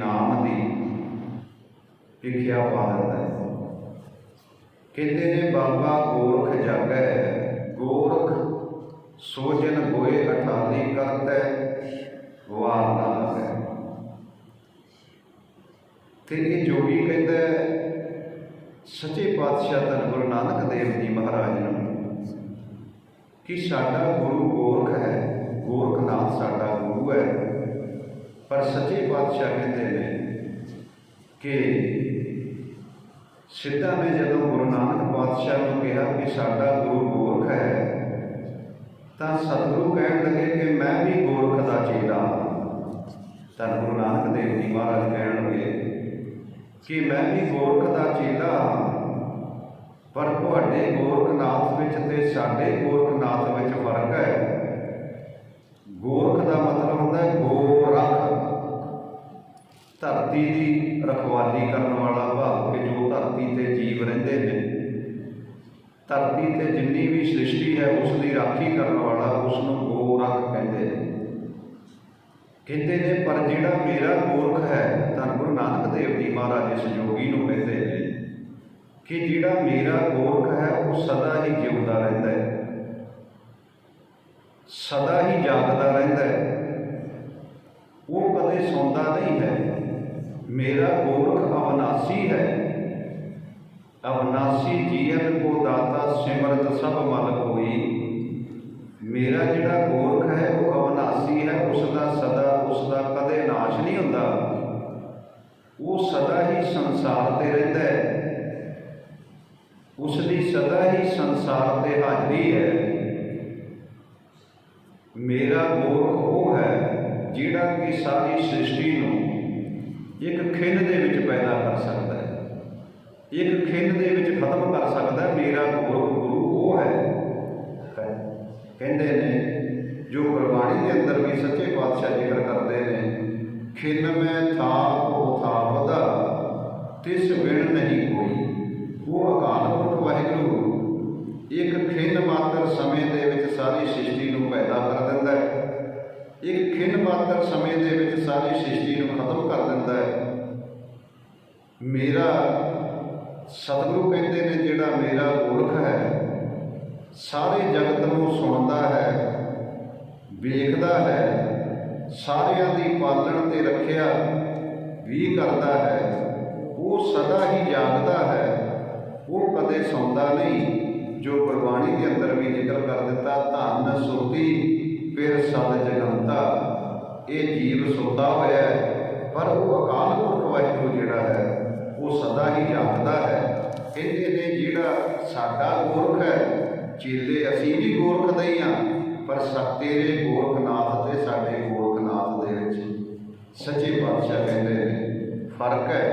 ਨਾਮ ਦੀ ਵਿਖਿਆ ਪਾ ਦਿੰਦਾ ਹੈ। ਕਹਿੰਦੇ ਨੇ ਬਾਬਾ ਗੋਰਖ ਜਾਗੈ ਗੋਰਖ ਸੋਜਨ ਹੋਏ ਅਠਾਲੀ ਕਰਤੈ ਵਾਰ ਨਾ ਲਗੈ ਤੇ ਇਹ ਜੋਗੀ ਕਹਿੰਦਾ ਹੈ, ਸੱਚੇ ਪਾਤਸ਼ਾਹ ਧੰਨ ਗੁਰੂ ਨਾਨਕ ਦੇਵ ਜੀ ਮਹਾਰਾਜ ਨੂੰ ਕਿ ਸਾਡਾ ਗੁਰੂ ਗੋਰਖ ਹੈ ਗੋਰਖਨਾਥ ਸਾਡਾ ਗੁਰੂ ਹੈ। ਪਰ ਸੱਚੇ ਪਾਤਸ਼ਾਹ ਕਹਿੰਦੇ ਨੇ ਕਿ ਸਿੱਧਾ ਨੇ ਜਦੋਂ ਗੁਰੂ ਨਾਨਕ ਪਾਤਸ਼ਾਹ ਨੂੰ ਕਿਹਾ ਕਿ ਸਾਡਾ ਗੁਰੂ ਗੋਰਖ ਹੈ, ਤਾਂ ਸਤਿਗੁਰੂ ਕਹਿਣ ਲੱਗੇ ਕਿ ਮੈਂ ਵੀ ਗੋਰਖ ਦਾ ਚੇਲਾ ਹਾਂ। ਤਾਂ ਗੁਰੂ ਨਾਨਕ ਦੇਵ ਜੀ ਮਹਾਰਾਜ ਕਹਿਣ ਲੱਗੇ ਕਿ ਮੈਂ ਵੀ ਗੋਰਖ ਦਾ ਚੇਲਾ ਹਾਂ, ਪਰ ਤੁਹਾਡੇ ਗੋਰਖਨਾਥ ਵਿੱਚ ਤੇ ਸਾਡੇ ਗੋਰਖਨਾਥ ਵਿੱਚ ਫ਼ਰਕ ਹੈ ਗੋਰਖ ਦਾ ਮਤਲਬ ਹੁੰਦਾ ਹੈ ਗੋਰਖ ਧਰਤੀ ਦੀ ਰਖਵਾਲੀ ਕਰਨ ਵਾਲਾ ਭਾਵ ਕਿ ਜੋ ਧਰਤੀ ਤੇ ਜੀਵ ਰਹਿੰਦੇ ਨੇ, ਧਰਤੀ ਤੇ ਜਿੰਨੀ ਵੀ ਸ੍ਰਿਸ਼ਟੀ ਹੈ ਉਸ ਦੀ ਰਾਖੀ ਕਰਨ ਵਾਲਾ ਉਸ ਨੂੰ ਗੋਰਖ ਕਹਿੰਦੇ ਨੇ। ਕਹਿੰਦੇ ਨੇ, ਪਰ ਜਿਹੜਾ ਮੇਰਾ ਗੋਰਖ ਹੈ ਤਾਂ ਗੁਰੂ ਨਾਨਕ ਦੇਵ ਜੀ ਮਹਾਰਾਜ ਇਸ ਜੋਗੀ ਨੂੰ ਕਹਿੰਦੇ ਨੇ ਕਿ ਜਿਹੜਾ ਮੇਰਾ ਗੋਰਖ ਹੈ, ਉਹ ਸਦਾ ਹੀ ਜਿਉਂਦਾ ਰਹਿੰਦਾ ਹੈ। ਸਦਾ ਹੀ ਜਾਗਦਾ ਰਹਿੰਦਾ ਹੈ। ਉਹ ਕਦੇ ਸੌਂਦਾ ਨਹੀਂ ਹੈ। ਮੇਰਾ ਗੋਰਖ ਅਵਨਾਸੀ ਹੈ। ਅਵਨਾਸੀ ਜੀਵਨ ਕੋ ਦਾਤਾ ਸਿਮਰਤ ਸਭ ਮਲ ਕੋਈ। ਮੇਰਾ ਜਿਹੜਾ ਗੋਰਖ ਹੈ, ਉਹ ਅਵਨਾਸੀ ਹੈ। ਉਸ ਦਾ ਸਦਾ ਉਸ ਦਾ ਕਦੇ ਨਾਸ਼ ਨਹੀਂ ਹੁੰਦਾ। ਉਹ ਸਦਾ ਹੀ ਸੰਸਾਰ ਤੇ ਰਹਿੰਦਾ ਹੈ। ਉਸ ਦੀ ਸਦਾ ਹੀ ਸੰਸਾਰ ਤੇ ਹਾਜ਼ਰੀ ਹੈ। ਮੇਰਾ ਗੋਰਖ ਉਹ ਹੈ, ਜਿਹੜਾ ਕਿ ਸਾਰੀ ਸ੍ਰਿਸ਼ਟੀ ਨੂੰ ਇੱਕ ਖਿੰਨ ਦੇ ਵਿੱਚ ਪੈਦਾ ਕਰ ਸਕਦਾ ਹੈ। ਇੱਕ ਖਿੰਨ ਦੇ ਵਿੱਚ ਖਤਮ ਕਰ ਸਕਦਾ ਮੇਰਾ ਗੋਰਖ ਗੁਰੂ ਉਹ ਹੈ। ਕਹਿੰਦੇ ਨੇ, ਜੋ ਗੁਰਬਾਣੀ ਦੇ ਅੰਦਰ ਵੀ ਸੱਚੇ ਪਾਤਸ਼ਾਹ ਜ਼ਿਕਰ ਕਰਦੇ ਨੇ, ਖਿੰਨ ਮੈਂ ਥਾ ਕੋ ਥਾ ਵਦਾ ਤਿਸ ਵਿਣ ਨਹੀਂ ਕੋਈ। ਉਹ ਅਕਾਲ ਪੁਰਖ ਵਾਹਿਗੁਰੂ, ਇੱਕ ਖਿੰਨ ਮਾਤਰ ਸਮੇਂ ਦੇ ਵਿੱਚ ਸਾਰੀ ਸ੍ਰਿਸ਼ਟੀ ਨੂੰ ਪੈਦਾ ਕਰ ਇੱਕ ਮਾਤਰ ਸਮੇਂ ਦੇ ਵਿੱਚ ਸਾਰੀ ਸ੍ਰਿਸ਼ਟੀ ਨੂੰ ਖਤਮ ਕਰ ਦਿੰਦਾ ਹੈ। ਮੇਰਾ ਸਤਿਗੁਰੂ ਕਹਿੰਦੇ ਨੇ, ਜਿਹੜਾ ਮੇਰਾ ਗੁਰਖ ਹੈ, ਸਾਰੇ ਜਗਤ ਨੂੰ ਸੁਣਦਾ ਹੈ, ਵੇਖਦਾ ਹੈ, ਸਾਰਿਆਂ ਦੀ ਪਾਲਣ ਤੇ ਰੱਖਿਆ ਵੀ ਕਰਦਾ ਹੈ, ਉਹ ਸਦਾ ਹੀ ਜਾਗਦਾ ਹੈ, ਉਹ ਕਦੇ ਸੌਂਦਾ ਨਹੀਂ। ਜੋ ਗੁਰਬਾਣੀ ਦੇ ਅੰਦਰ ਵੀ ਜ਼ਿਕਰ ਕਰ ਦਿੱਤਾ, ਧੰਨ ਸੁਰਤੀ, ਫਿਰ ਸਦ ਜਗੰਤਾ। ਇਹ ਜੀਵ ਸੁੱਤਾ ਹੋਇਆ ਹੈ, ਪਰ ਉਹ ਅਕਾਲ ਪੁਰਖ ਵਾਹਿਗੁਰੂ ਜਿਹੜਾ ਹੈ, ਉਹ ਸਦਾ ਹੀ ਜਾਗਦਾ ਹੈ। ਕਹਿੰਦੇ ਨੇ ਜਿਹੜਾ ਸਾਡਾ ਗੋਰਖ ਹੈ, ਚੇਲੇ ਅਸੀਂ ਵੀ ਗੋਰਖ ਦੇ ਹੀ ਹਾਂ ਪਰ ਸ- ਤੇਰੇ ਗੋਰਖਨਾਥ ਤੇ ਸਾਡੇ ਗੋਰਖਨਾਥ ਦੇ ਵਿੱਚ ਸੱਚੇ ਪਾਤਸ਼ਾਹ ਕਹਿੰਦੇ ਨੇ, ਫ਼ਰਕ ਹੈ।